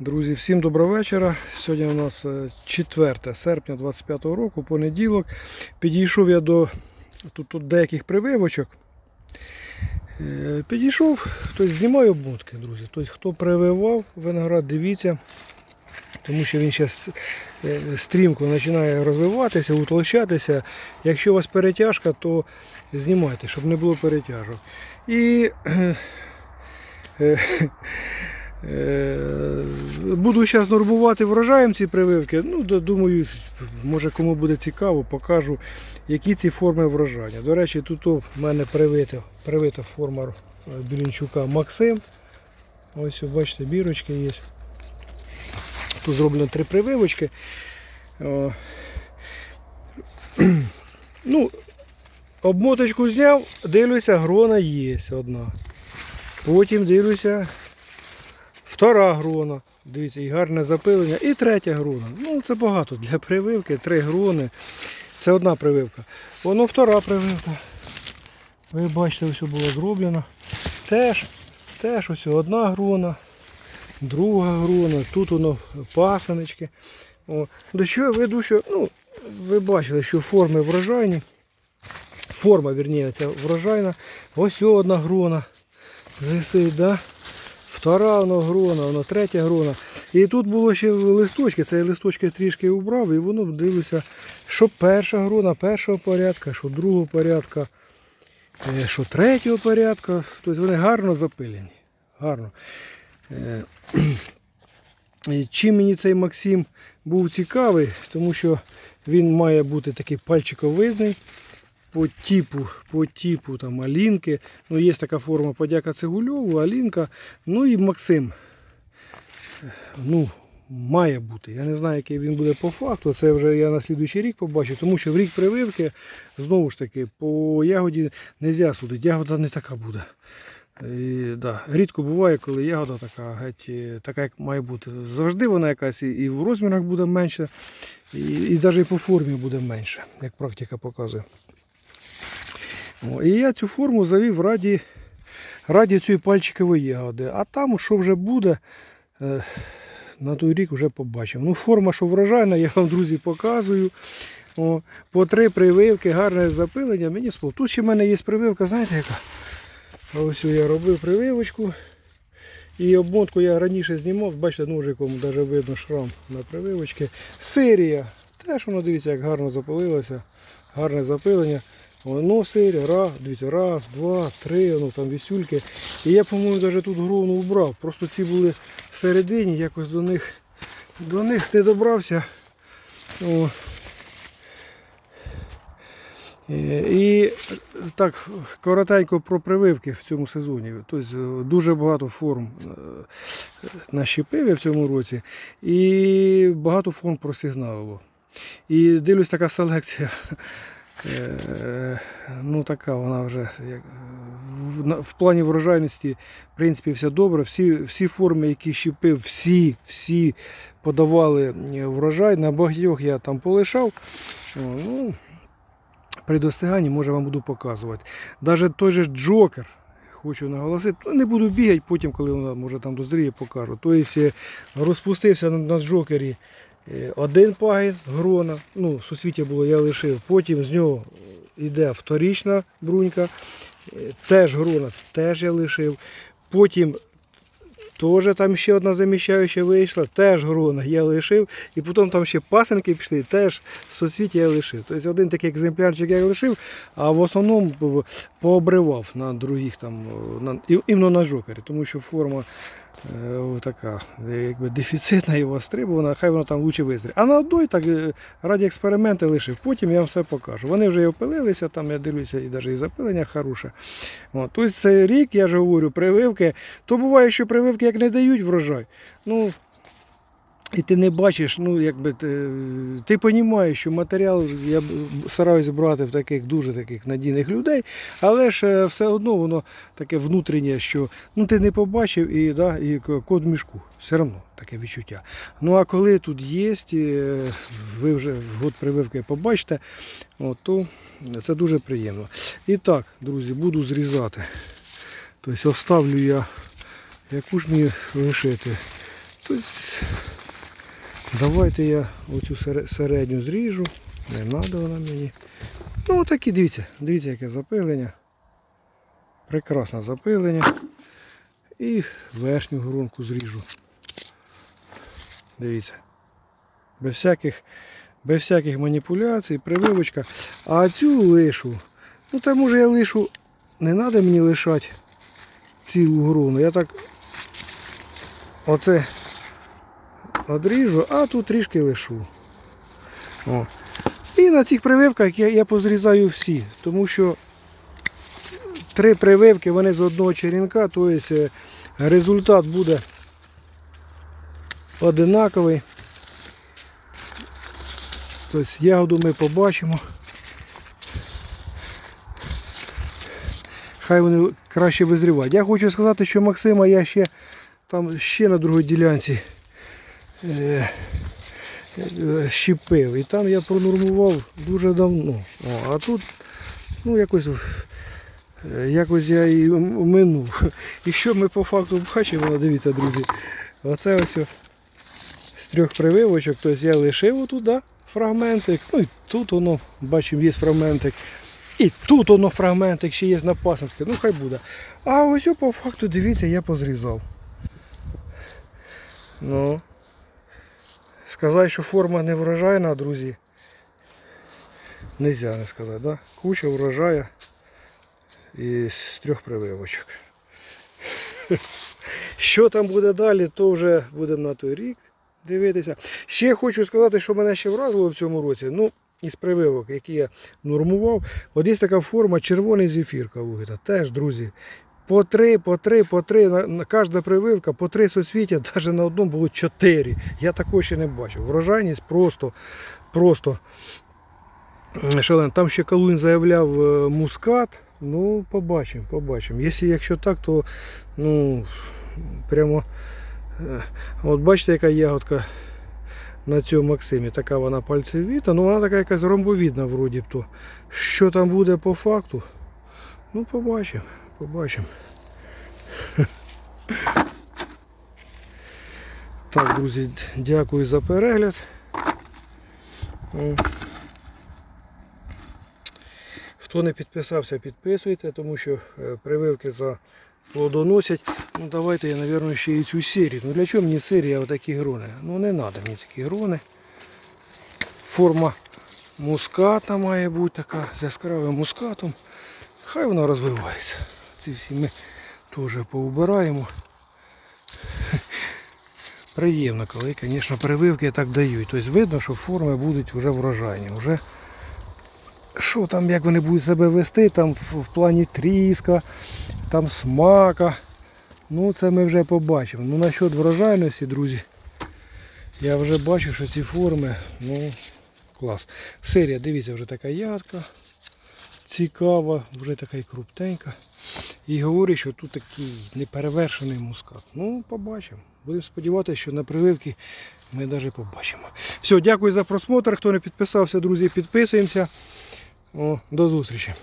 Друзі, всім доброго вечора. Сьогодні у нас е, 4 серпня 25 року, понеділок. Підійшов я до тут, тут деяких прививочок. Е, Підійшов, тобто знімаю обмотки, друзі. Тобто, хто прививав виноград, дивіться, тому що він зараз стрімко починає розвиватися, утолщатися. Якщо у вас перетяжка, то знімайте, щоб не було перетяжок. І е, е, Е, Буду зараз нормувати врожаєм ці прививки. Ну, думаю, може кому буде цікаво, покажу, які ці форми врожання. До речі, тут у мене привита, привита форма е, Білінчука Максим. Ось, бачите, бірочки є. Тут зроблено три прививочки. Ну, обмоточку зняв, дивлюся, грона є одна. Потім дивлюся, Втора грона. Дивіться, і гарне запилення. І третя грона. Ну, це багато для прививки. Три грони. Це одна прививка. Воно втора прививка. Ви бачите, все було зроблено. Теж, теж ось одна грона, друга грона, тут воно пасаночки. О. До чого я веду, що ну, ви бачили, що форми врожайні. Форма, вірніше, ця врожайна. Ось одна грона. Висить, да? Втора воно грона, воно третя грона. І тут було ще листочки, це я листочки трішки убрав, і воно дивиться, що перша грона першого порядка, що другого порядка, е, що третього порядка. Тобто вони гарно запилені. Гарно. Е, Чим мені цей Максим був цікавий, тому що він має бути такий пальчиковидний по типу, по типу там Алінки. Ну, є така форма подяка Цегульову, Алінка. Ну і Максим. Ну, має бути. Я не знаю, який він буде по факту. Це вже я на слідуючий рік побачу, тому що в рік прививки, знову ж таки, по ягоді не можна судити. Ягода не така буде. І, да, рідко буває, коли ягода така, геть, е, така, як має бути. Завжди вона якась і, і в розмірах буде менше, і, і навіть по формі буде менше, як практика показує. І я цю форму завів раді, раді цієї пальчикової ягоди. А там, що вже буде, е, на той рік вже побачимо. Ну, форма, що врожайна, я вам, друзі, показую. О, по три прививки, гарне запилення. Мені сподобалось. Тут ще в мене є прививка, знаєте яка? Ось я робив прививочку. І обмотку я раніше знімав, бачите, ножиком навіть видно шрам на прививочці. Серія. Теж воно дивіться, як гарно запилилося. Гарне запилення. Воно серія, раз, дивіться, раз, два, три, воно там вісюльки. І я, по-моєму, навіть тут грону убрав. Просто ці були всередині, якось до них до них не добрався. О. Е, І так, коротенько про прививки в цьому сезоні. Тобто дуже багато форм е, нащепив я в цьому році і багато форм просигналило. І дивлюсь, така селекція. Е, Ну, така вона вже як, в, плані врожайності, в принципі, все добре. Всі, всі форми, які щепив, всі, всі подавали е, врожай. На багатьох я там полишав. Ну, при достиганні, може, вам буду показувати. Навіть той же Джокер, хочу наголосити, ну, не буду бігати, потім, коли вона може там дозріє, покажу. Тобто розпустився на, Джокері один пагін грона, ну, сусвіття було, я лишив. Потім з нього йде вторічна брунька, е, теж грона, теж я лишив. Потім Теж там ще одна заміщаюча вийшла, теж грона я лишив. І потім там ще пасенки пішли, теж соцвіття я лишив. Тобто один такий екземплярчик я лишив, а в основному пообривав на других там, на, іменно на жокері, тому що форма е, така, е, якби дефіцитна і востребована, хай воно там лучше визрі. А на одной так е, раді експерименту лишив, потім я вам все покажу. Вони вже і опилилися, там я дивлюся, і навіть і запилення хороше. От, тобто цей рік, я ж говорю, прививки, то буває, що прививки як не дають врожай. Ну, і ти не бачиш, ну якби ти, ти розумієш, що матеріал я стараюсь брати в таких дуже таких надійних людей, але ж е, все одно воно таке внутрішнє, що ну ти не побачив і, да, і код в мішку. Все одно таке відчуття. Ну а коли тут є, е, ви вже в год прививки побачите, от, то це дуже приємно. І так, друзі, буду зрізати. Тобто оставлю я, яку ж мені лишити. Тобто, давайте я оцю середню зріжу. Не треба вона мені. Ну такі, дивіться, дивіться, яке запилення. Прекрасне запилення. І верхню грунку зріжу. Дивіться. Без всяких, без всяких маніпуляцій, прививочка. А цю лишу, ну там може я лишу, не треба мені лишати цілу груну. Я так оце одріжу, а тут трішки лишу. О. І на цих прививках я, я позрізаю всі, тому що три прививки вони з одного черенка, тобто результат буде одинаковий. Тобто ягоду ми побачимо. Хай вони краще визрівають. Я хочу сказати, що Максима я ще там ще на другій ділянці щепив. І там я пронормував дуже давно. О, а тут ну, якось, е, якось я і минув. І що ми по факту бачимо, дивіться, друзі. Оце ось з трьох прививочок, тобто я лишив отуда фрагментик. Ну і тут воно, бачимо, є фрагментик. І тут воно фрагментик ще є на пасинки. Ну хай буде. А ось по факту, дивіться, я позрізав. Ну. Сказати, що форма не врожайна, друзі. Нельзя не сказати, да? Куча врожая із трьох прививочок. Що там буде далі, то вже будемо на той рік дивитися. Ще хочу сказати, що мене ще вразило в цьому році. Ну, із прививок, які я нормував. От є така форма червоний зефір калугіта. Теж, друзі. По три, по три, по три, на, на кожна прививка, по три соцвіття, навіть на одному було чотири. Я такого ще не бачив. Врожайність просто, просто шалена. Там ще Калуін заявляв е, мускат. Ну, побачимо, побачимо. Якщо, якщо так, то ну, прямо. е, От бачите, яка ягодка на цьому Максимі. Така вона пальцевіта, ну вона така якась ромбовідна вроді б то. Що там буде по факту? Ну, побачимо, побачимо. Так, друзі, дякую за перегляд. Хто не підписався, підписуйте, тому що е, прививки за плодоносять. Ну давайте я, мабуть, ще і цю серію. Ну для чого мені серія отакі грони? Ну не треба мені такі грони. Форма муската має бути така з яскравим мускатом. Хай вона розвивається. Ці всі ми теж поубираємо. Приємно, коли, звісно, прививки так дають. Тобто видно, що форми будуть вже врожайні. Вже що там, як вони будуть себе вести, там в, плані тріска, там смака. Ну це ми вже побачимо. Ну насчет врожайності, друзі, я вже бачу, що ці форми, ну, клас. Серія, дивіться, вже така ядка. Цікава, вже така і крупненька. І говорить, що тут такий неперевершений мускат. Ну, побачимо. Будемо сподіватися, що на прививки ми навіть побачимо. Все, дякую за просмотр. Хто не підписався, друзі, підписуємося. О, до зустрічі.